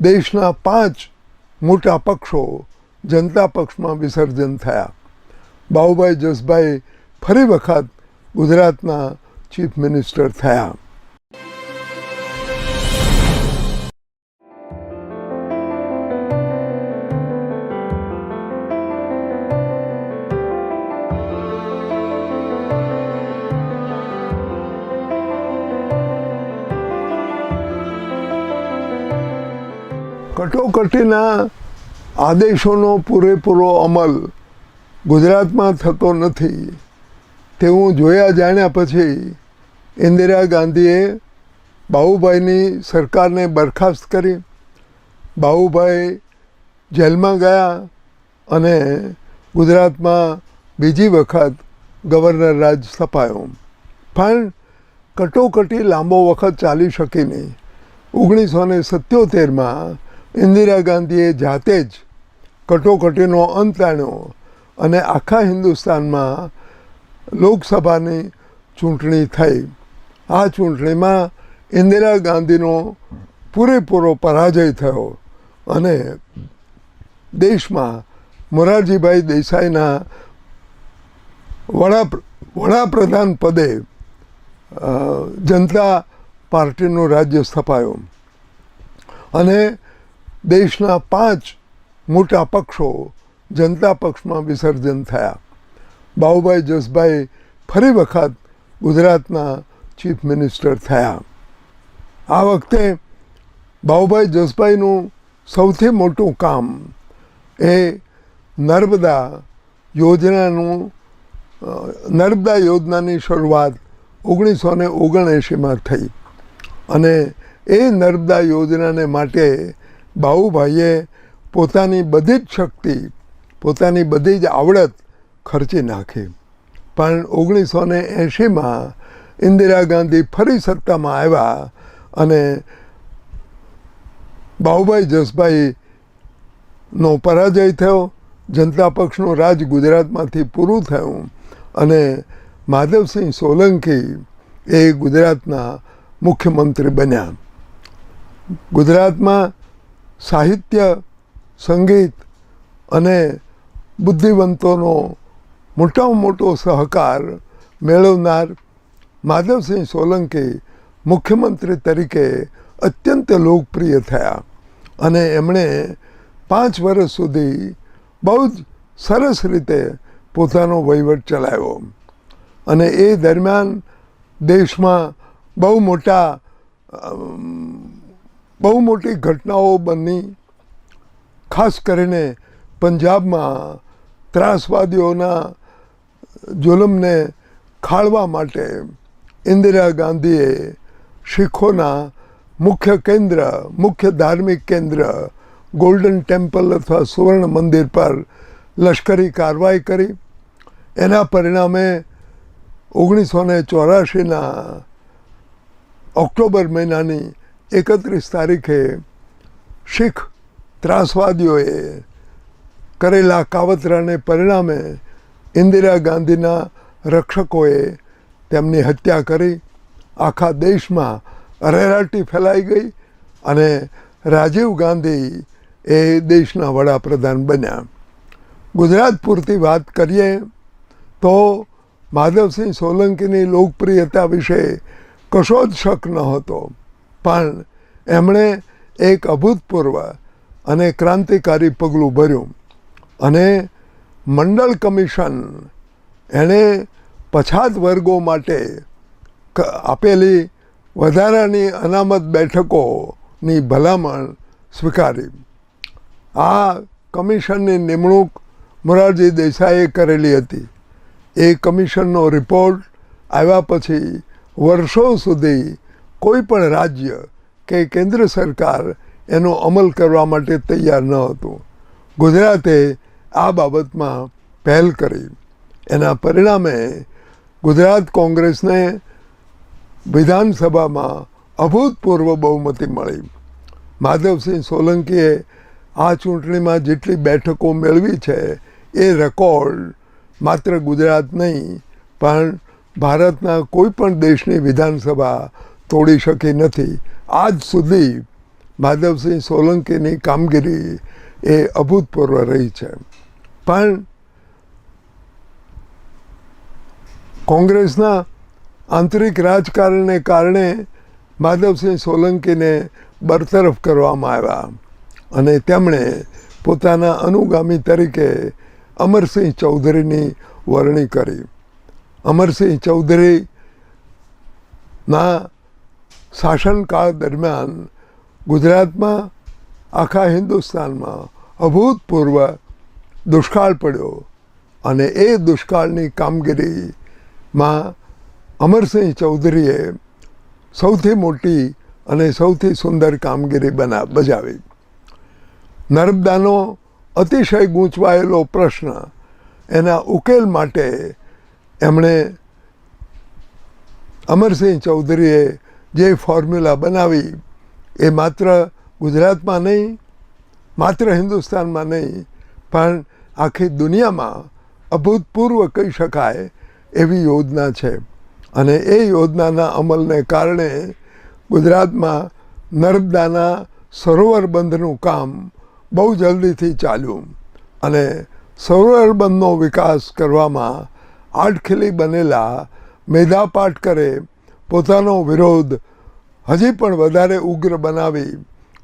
દેશના પાંચ મોટા પક્ષો જનતા પક્ષમાં વિસર્જન થયા. બાહુભાઈ જસભાઈ ફરી વખત ગુજરાતના ચીફ મિનિસ્ટર થયા. કટોકટીના આદેશોનો પૂરેપૂરો અમલ ગુજરાતમાં થતો નથી. તેવું જોયા જાણ્યા પછી ઇન્દિરા ગાંધીએ બાહુભાઈની સરકારને બરખાસ્ત કરી. બાહુભાઈ જેલમાં ગયા અને ગુજરાતમાં બીજી વખત ગવર્નર રાજ સ્થપાયો. પણ કટોકટી લાંબો વખત ચાલી શકી નહીં. ઓગણીસો ને સત્યોતેરમાં ઇન્દિરા ગાંધીએ જાતે જ કટોકટીનો અંત આણ્યો અને આખા હિન્દુસ્તાનમાં લોકસભાની ચૂંટણી થઈ. આ ચૂંટણીમાં ઇન્દિરા ગાંધીનો પૂરેપૂરો પરાજય થયો અને દેશમાં મોરારજીભાઈ દેસાઈના વડા વડાપ્રધાન પદે જનતા પાર્ટીનું રાજ્ય સ્થપાયું. અને દેશના પાંચ મોટા પક્ષો જનતા પક્ષમાં વિસર્જન થયા. બાહુભાઈ જસભાઈ ફરી વખત ગુજરાતના ચીફ મિનિસ્ટર થયા. આ વખતે બાહુભાઈ જસભાઈનું સૌથી મોટું કામ એ નર્મદા યોજનાનું નર્મદા યોજનાની શરૂઆત ઓગણીસો ને ઓગણએંશીમાં થઈ. અને એ નર્મદા યોજનાને માટે બાબુભાઈએ પોતાની બધી જ શક્તિ, પોતાની બધી જ આવડત ખર્ચી નાખી. પણ ઓગણીસો ને એંશીમાં ઇન્દિરા ગાંધી ફરી સત્તામાં આવ્યા અને બાહુભાઈ જસભાઈનો પરાજય થયો, જનતા પક્ષનું રાજ ગુજરાતમાંથી પૂરું થયું અને માધવસિંહ સોલંકી એ ગુજરાતના મુખ્યમંત્રી બન્યા. ગુજરાતમાં સાહિત્ય, સંગીત અને બુદ્ધિવંતોનો મોટામાં મોટો સહકાર મેળવનાર માધવસિંહ સોલંકી મુખ્યમંત્રી તરીકે અત્યંત લોકપ્રિય થયા અને એમણે પાંચ વર્ષ સુધી બહુ જ સરસ રીતે પોતાનો વહીવટ ચલાવ્યો. અને એ દરમિયાન દેશમાં બહુ મોટા બહુ મોટી ઘટનાઓ બની. ખાસ કરીને પંજાબમાં ત્રાસવાદીઓના જુલમને ખાળવા માટે ઇન્દિરા ગાંધીએ શીખોના મુખ્ય કેન્દ્ર, મુખ્ય ધાર્મિક કેન્દ્ર, ગોલ્ડન ટેમ્પલ અથવા સુવર્ણ મંદિર પર લશ્કરી કાર્યવાહી કરી. એના પરિણામે ઓગણીસો ને ચોરાશીના ઓક્ટોબર મહિનાની એકત્રીસ તારીખે શીખ ત્રાસવાદીઓએ કરેલા કાવતરાને પરિણામે ઇન્દિરા ગાંધીના રક્ષકોએ તેમની હત્યા કરી. આખા દેશમાં અરેરાટી ફેલાઈ ગઈ અને રાજીવ ગાંધી એ દેશના વડાપ્રધાન બન્યા. ગુજરાત પૂરતી વાત કરીએ તો માધવસિંહ સોલંકીની લોકપ્રિયતા વિશે કશો જ શક ન હતો. પણ એમણે એક અભૂતપૂર્વ અને ક્રાંતિકારી પગલું ભર્યું અને મંડળ કમિશન એણે પછાત વર્ગો માટે આપેલી વધારાની અનામત બેઠકોની ભલામણ સ્વીકારી. આ કમિશનની નિમણૂક મોરારજી દેસાઈએ કરેલી હતી. એ કમિશનનો રિપોર્ટ આવ્યા પછી વર્ષો સુધી કોઈ પણ રાજ્ય કે કેન્દ્ર સરકાર એનો અમલ કરવા માટે તૈયાર ન હતું. ગુજરાતે આ બાબતમાં પહેલ કરી. એના પરિણામે ગુજરાત કોંગ્રેસને વિધાનસભામાં અભૂતપૂર્વ બહુમતી મળી. માધવસિંહ સોલંકીએ આ ચૂંટણીમાં જેટલી બેઠકો મેળવી છે, એ રેકોર્ડ માત્ર ગુજરાત નહીં, પણ ભારતના કોઈ પણ દેશની વિધાનસભા તોડી શકી નથી. આજ સુધી માધવસિંહ સોલંકીની કામગીરી એ અભૂતપૂર્વ રહી છે. પણ કોંગ્રેસના આંતરિક રાજકારણને કારણે માધવસિંહ સોલંકીને બરતરફ કરવામાં આવ્યા અને તેમણે પોતાના અનુગામી તરીકે અમરસિંહ ચૌધરીની વરણી કરી. અમરસિંહ ચૌધરીના શાસનકાળ દરમિયાન ગુજરાતમાં આખા હિન્દુસ્તાનમાં અભૂતપૂર્વ દુષ્કાળ પડ્યો અને એ દુષ્કાળની કામગીરીમાં અમરસિંહ ચૌધરીએ સૌથી મોટી અને સૌથી સુંદર કામગીરી બના, બજાવી. નર્મદાનો અતિશય ગૂંચવાયેલો પ્રશ્ન એના ઉકેલ માટે એમણે અમરસિંહ ચૌધરીએ જે ફોર્મ્યુલા બનાવી એ માત્ર ગુજરાતમાં નહીં, માત્ર હિન્દુસ્તાનમાં નહીં, પણ આખી દુનિયામાં અભૂતપૂર્વ કહી શકાય એવી યોજના છે. અને એ યોજનાના અમલને કારણે ગુજરાતમાં નર્મદાના સરોવર બંધનું કામ બહુ જલ્દીથી ચાલ્યું. અને સરોવર બંધનો વિકાસ કરવામાં આટખીલી બનેલા મેધા પાટકરે પોતાનો વિરોધ હજી પણ વધારે ઉગ્ર બનાવી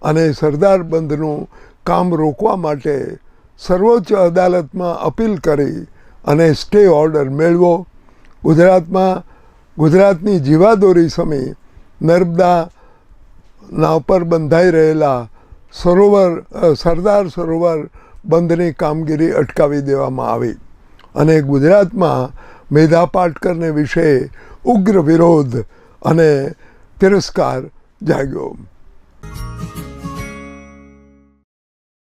અને સરદાર બંધનું કામ રોકવા માટે સર્વોચ્ચ અદાલતમાં અપીલ કરી અને સ્ટે ઓર્ડર મેળવો. ગુજરાતમાં ગુજરાતની જીવાદોરી સમી નર્મદાના ઉપર બંધાઈ રહેલા સરોવર સરદાર સરોવર બંધની કામગીરી અટકાવી દેવામાં આવી. અને ગુજરાતમાં મેધા પાટકરને વિશે ઉગ્ર વિરોધ અને તિરસ્કાર જાગ્યો.